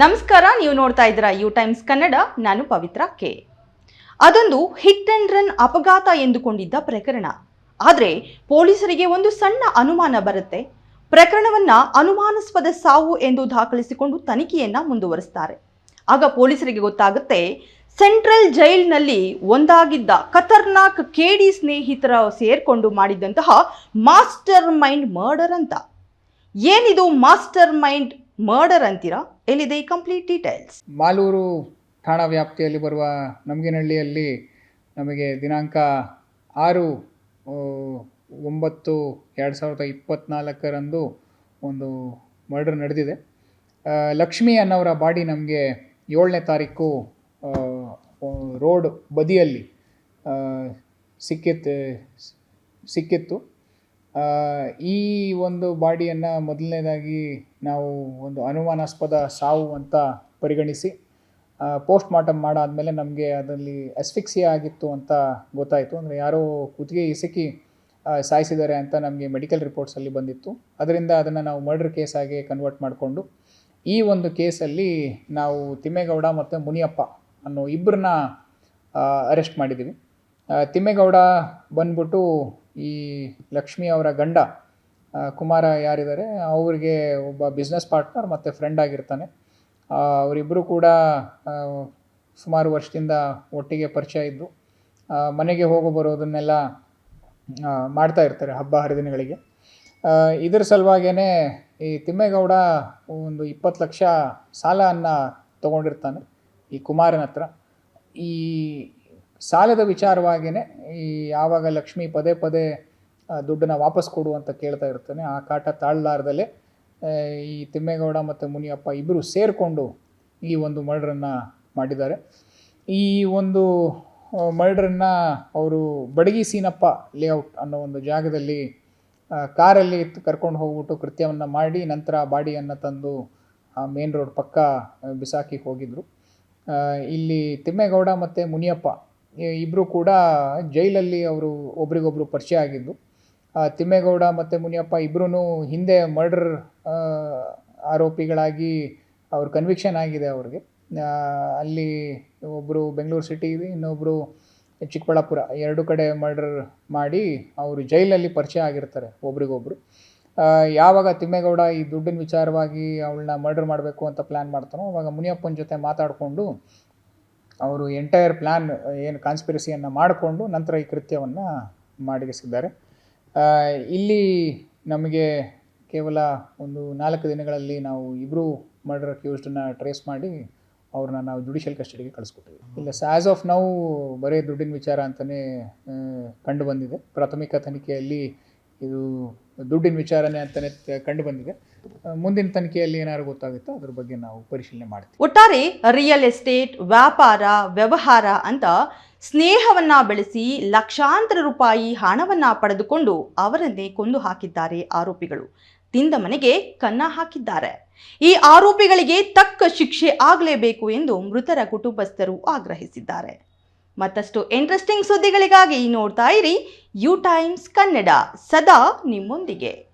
ನಮಸ್ಕಾರ, ನೀವು ನೋಡ್ತಾ ಇದ್ದೀರಾ ಯು ಟೈಮ್ಸ್ ಕನ್ನಡ, ನಾನು ಪವಿತ್ರ ಕೆ. ಅದೊಂದು ಹಿಟ್ ಅಂಡ್ ರನ್ ಅಪಘಾತ ಎಂದುಕೊಂಡಿದ್ದ ಪ್ರಕರಣ. ಆದರೆ ಪೊಲೀಸರಿಗೆ ಒಂದು ಸಣ್ಣ ಅನುಮಾನ ಬರುತ್ತೆ. ಪ್ರಕರಣವನ್ನ ಅನುಮಾನಸ್ಪದ ಸಾವು ಎಂದು ದಾಖಲಿಸಿಕೊಂಡು ತನಿಖೆಯನ್ನ ಮುಂದುವರಿಸ್ತಾರೆ. ಆಗ ಪೊಲೀಸರಿಗೆ ಗೊತ್ತಾಗುತ್ತೆ, ಸೆಂಟ್ರಲ್ ಜೈಲ್ನಲ್ಲಿ ಒಂದಾಗಿದ್ದ ಖತರ್ನಾಕ್ ಕೇಡಿ ಸ್ನೇಹಿತರ ಸೇರ್ಕೊಂಡು ಮಾಡಿದ್ದಂತಹ ಮಾಸ್ಟರ್ ಮೈಂಡ್ ಮರ್ಡರ್ ಅಂತ. ಏನಿದು ಮಾಸ್ಟರ್ ಮೈಂಡ್ ಮರ್ಡರ್ ಅಂತೀರಾ? ಎಲ್ಲಿದೆ ಈ ಕಂಪ್ಲೀಟ್ ಡೀಟೇಲ್ಸ್ ಮಾಲೂರು ಠಾಣಾ ವ್ಯಾಪ್ತಿಯಲ್ಲಿ ಬರುವ ನಮಗಿನಹಳ್ಳಿಯಲ್ಲಿ ನಮಗೆ ದಿನಾಂಕ ಆರು ಒಂಬತ್ತು, ಎರಡು ಸಾವಿರದ ಇಪ್ಪತ್ತ್ನಾಲ್ಕರಂದು ಒಂದು ಮರ್ಡರ್ ನಡೆದಿದೆ. ಲಕ್ಷ್ಮಿ ಅನ್ನೋರ ಬಾಡಿ ನಮಗೆ ಏಳನೇ ತಾರೀಕು ರೋಡ್ ಬದಿಯಲ್ಲಿ ಸಿಕ್ಕಿತ್ತು ಸಿಕ್ಕಿತ್ತು. ಈ ಒಂದು ಬಾಡಿಯನ್ನು ಮೊದಲನೇದಾಗಿ ನಾವು ಒಂದು ಅನುಮಾನಾಸ್ಪದ ಸಾವು ಅಂತ ಪರಿಗಣಿಸಿ ಪೋಸ್ಟ್ ಮಾರ್ಟಮ್ ಮಾಡಾದಮೇಲೆ ನಮಗೆ ಅದರಲ್ಲಿ ಅಸ್ಫಿಕ್ಸಿಯಾ ಆಗಿತ್ತು ಅಂತ ಗೊತ್ತಾಯಿತು. ಅಂದರೆ ಯಾರೋ ಕುತ್ತಿಗೆ ಇಸಕಿ ಸಾಯಿಸಿದ್ದಾರೆ ಅಂತ ನಮಗೆ ಮೆಡಿಕಲ್ ರಿಪೋರ್ಟ್ಸಲ್ಲಿ ಬಂದಿತ್ತು. ಅದರಿಂದ ಅದನ್ನು ನಾವು ಮರ್ಡರ್ ಕೇಸಾಗಿ ಕನ್ವರ್ಟ್ ಮಾಡಿಕೊಂಡು, ಈ ಒಂದು ಕೇಸಲ್ಲಿ ನಾವು ತಿಮ್ಮೇಗೌಡ ಮತ್ತು ಮುನಿಯಪ್ಪ ಅನ್ನೋ ಇಬ್ಬರನ್ನ ಅರೆಸ್ಟ್ ಮಾಡಿದ್ದೀವಿ ತಿಮ್ಮೇಗೌಡ ಬಂದ್ಬಿಟ್ಟು ಈ ಲಕ್ಷ್ಮಿ ಅವರ ಗಂಡ ಕುಮಾರ ಯಾರಿದ್ದಾರೆ, ಅವರಿಗೆ ಒಬ್ಬ ಬಿಸ್ನೆಸ್ ಪಾರ್ಟ್ನರ್ ಮತ್ತು ಫ್ರೆಂಡ್ ಆಗಿರ್ತಾನೆ. ಅವರಿಬ್ಬರು ಕೂಡ ಸುಮಾರು ವರ್ಷದಿಂದ ಒಟ್ಟಿಗೆ ಪರಿಚಯ ಇದ್ದು ಮನೆಗೆ ಹೋಗೋ ಬರೋದನ್ನೆಲ್ಲ ಮಾಡ್ತಾ ಇರ್ತಾರೆ ಹಬ್ಬ ಹರಿದಿನಗಳಿಗೆ. ಇದ್ರ ಸಲುವಾಗೇ ಈ ತಿಮ್ಮೇಗೌಡ ಒಂದು ಇಪ್ಪತ್ತು ಲಕ್ಷ ಸಾಲವನ್ನು ತಗೊಂಡಿರ್ತಾನೆ ಈ ಕುಮಾರನ ಹತ್ರ. ಈ ಸಾಲದ ವಿಚಾರವಾಗಿಯೇ ಈ ಯಾವಾಗ ಲಕ್ಷ್ಮಿ ಪದೇ ಪದೇ ದುಡ್ಡನ್ನು ವಾಪಸ್ ಕೊಡು ಅಂತ ಕೇಳ್ತಾ ಇರ್ತಾನೆ. ಆ ಕಾಟ ತಾಳಲಾರ್ದಲ್ಲೇ ಈ ತಿಮ್ಮೇಗೌಡ ಮತ್ತು ಮುನಿಯಪ್ಪ ಇಬ್ಬರು ಸೇರಿಕೊಂಡು ಈ ಒಂದು ಮರ್ಡ್ರನ್ನು ಮಾಡಿದ್ದಾರೆ. ಈ ಒಂದು ಮರ್ಡ್ರನ್ನು ಅವರು ಬಡಗಿ ಸೀನಪ್ಪ ಲೇಔಟ್ ಅನ್ನೋ ಒಂದು ಜಾಗದಲ್ಲಿ ಕಾರಲ್ಲಿ ಕರ್ಕೊಂಡು ಹೋಗ್ಬಿಟ್ಟು ಕೃತ್ಯವನ್ನು ಮಾಡಿ ನಂತರ ಬಾಡಿಯನ್ನು ತಂದು ಆ ಮೇನ್ ರೋಡ್ ಪಕ್ಕ ಬಿಸಾಕಿ ಹೋಗಿದ್ದರು ಇಲ್ಲಿ ತಿಮ್ಮೇಗೌಡ ಮತ್ತು ಮುನಿಯಪ್ಪ ಇಬ್ಬರು ಕೂಡ ಜೈಲಲ್ಲಿ ಅವರು ಒಬ್ರಿಗೊಬ್ರು ಪರಿಚಯ ಆಗಿದ್ದು ತಿಮ್ಮೇಗೌಡ ಮತ್ತು ಮುನಿಯಪ್ಪ ಇಬ್ಬರೂ ಹಿಂದೆ ಮರ್ಡರ್ ಆರೋಪಿಗಳಾಗಿ ಅವ್ರ ಕನ್ವಿಕ್ಷನ್ ಆಗಿದೆ ಅವ್ರಿಗೆ. ಅಲ್ಲಿ ಒಬ್ಬರು ಬೆಂಗಳೂರು ಸಿಟಿ ಇನ್ನೊಬ್ಬರು ಚಿಕ್ಕಬಳ್ಳಾಪುರ, ಎರಡು ಕಡೆ ಮರ್ಡರ್ ಮಾಡಿ ಅವರು ಜೈಲಲ್ಲಿ ಪರಿಚಯ ಆಗಿರ್ತಾರೆ ಒಬ್ರಿಗೊಬ್ರು. ಯಾವಾಗ ತಿಮ್ಮೇಗೌಡ ಈ ದುಡ್ಡಿನ ವಿಚಾರವಾಗಿ ಅವಳನ್ನ ಮರ್ಡರ್ ಮಾಡಬೇಕು ಅಂತ ಪ್ಲ್ಯಾನ್ ಮಾಡ್ತಾನೋ, ಅವಾಗ ಮುನಿಯಪ್ಪನ ಜೊತೆ ಮಾತಾಡಿಕೊಂಡು ಅವರು ಎಂಟೈರ್ ಪ್ಲ್ಯಾನ್ ಏನು ಕಾನ್ಸ್ಪಿರಸಿಯನ್ನು ಮಾಡಿಕೊಂಡು ನಂತರ ಈ ಕೃತ್ಯವನ್ನು ಮಾಡಿಸಿದ್ದಾರೆ ಆ, ಇಲ್ಲಿ ನಮಗೆ ಕೇವಲ ಒಂದು ನಾಲ್ಕು ದಿನಗಳಲ್ಲಿ ನಾವು ಇಬ್ಬರು ಮರ್ಡರ್ ಅಕ್ಯೂಸ್ಡನ್ನ ಟ್ರೇಸ್ ಮಾಡಿ ಅವ್ರನ್ನ ನಾವು ಜುಡಿಷಿಯಲ್ ಕಸ್ಟಡಿಗೆ ಕಳಿಸ್ಕೊಟ್ಟಿವಿ. ಇಲ್ಲ ಆ್ಯಸ್ ಆಫ್ ನಾವು ಬರೀ ದುಡ್ಡಿನ ವಿಚಾರ ಅಂತಲೇ ಕಂಡು ಬಂದಿದೆ. ಪ್ರಾಥಮಿಕ ತನಿಖೆಯಲ್ಲಿ ಇದು ದುಡ್ಡಿನ ವಿಚಾರನೆ ಅಂತಲೇ ಕಂಡು ಬಂದಿದೆ. ಮುಂದಿನ ತನಿಖೆಯಲ್ಲಿ ಏನಾದ್ರು ಗೊತ್ತಾಗುತ್ತೋ? ಅದ್ರ ಬಗ್ಗೆ ನಾವು ಪರಿಶೀಲನೆ ಮಾಡ್ತೀವಿ. ಒಟ್ಟಾರೆ ರಿಯಲ್ ಎಸ್ಟೇಟ್ ವ್ಯಾಪಾರ, ವ್ಯವಹಾರ ಅಂತ ಸ್ನೇಹವನ್ನ ಬೆಳೆಸಿ ಲಕ್ಷಾಂತರ ರೂಪಾಯಿ ಹಣವನ್ನ ಪಡೆದುಕೊಂಡು ಅವರನ್ನೇ ಕೊಂದು ಹಾಕಿದ್ದಾರೆ ಆರೋಪಿಗಳು. ತಿಂದ ಮನೆಗೆ ಕನ್ನ ಹಾಕಿದ್ದಾರೆ. ಈ ಆರೋಪಿಗಳಿಗೆ ತಕ್ಕ ಶಿಕ್ಷೆ ಆಗಲೇಬೇಕು ಎಂದು ಮೃತರ ಕುಟುಂಬಸ್ಥರು ಆಗ್ರಹಿಸಿದ್ದಾರೆ. ಮತ್ತಷ್ಟು ಇಂಟ್ರೆಸ್ಟಿಂಗ್ ಸುದ್ದಿಗಳಿಗಾಗಿ ನೋಡ್ತಾ ಇರಿ ಯು ಟೈಮ್ಸ್ ಕನ್ನಡ ಸದಾ ನಿಮ್ಮೊಂದಿಗೆ.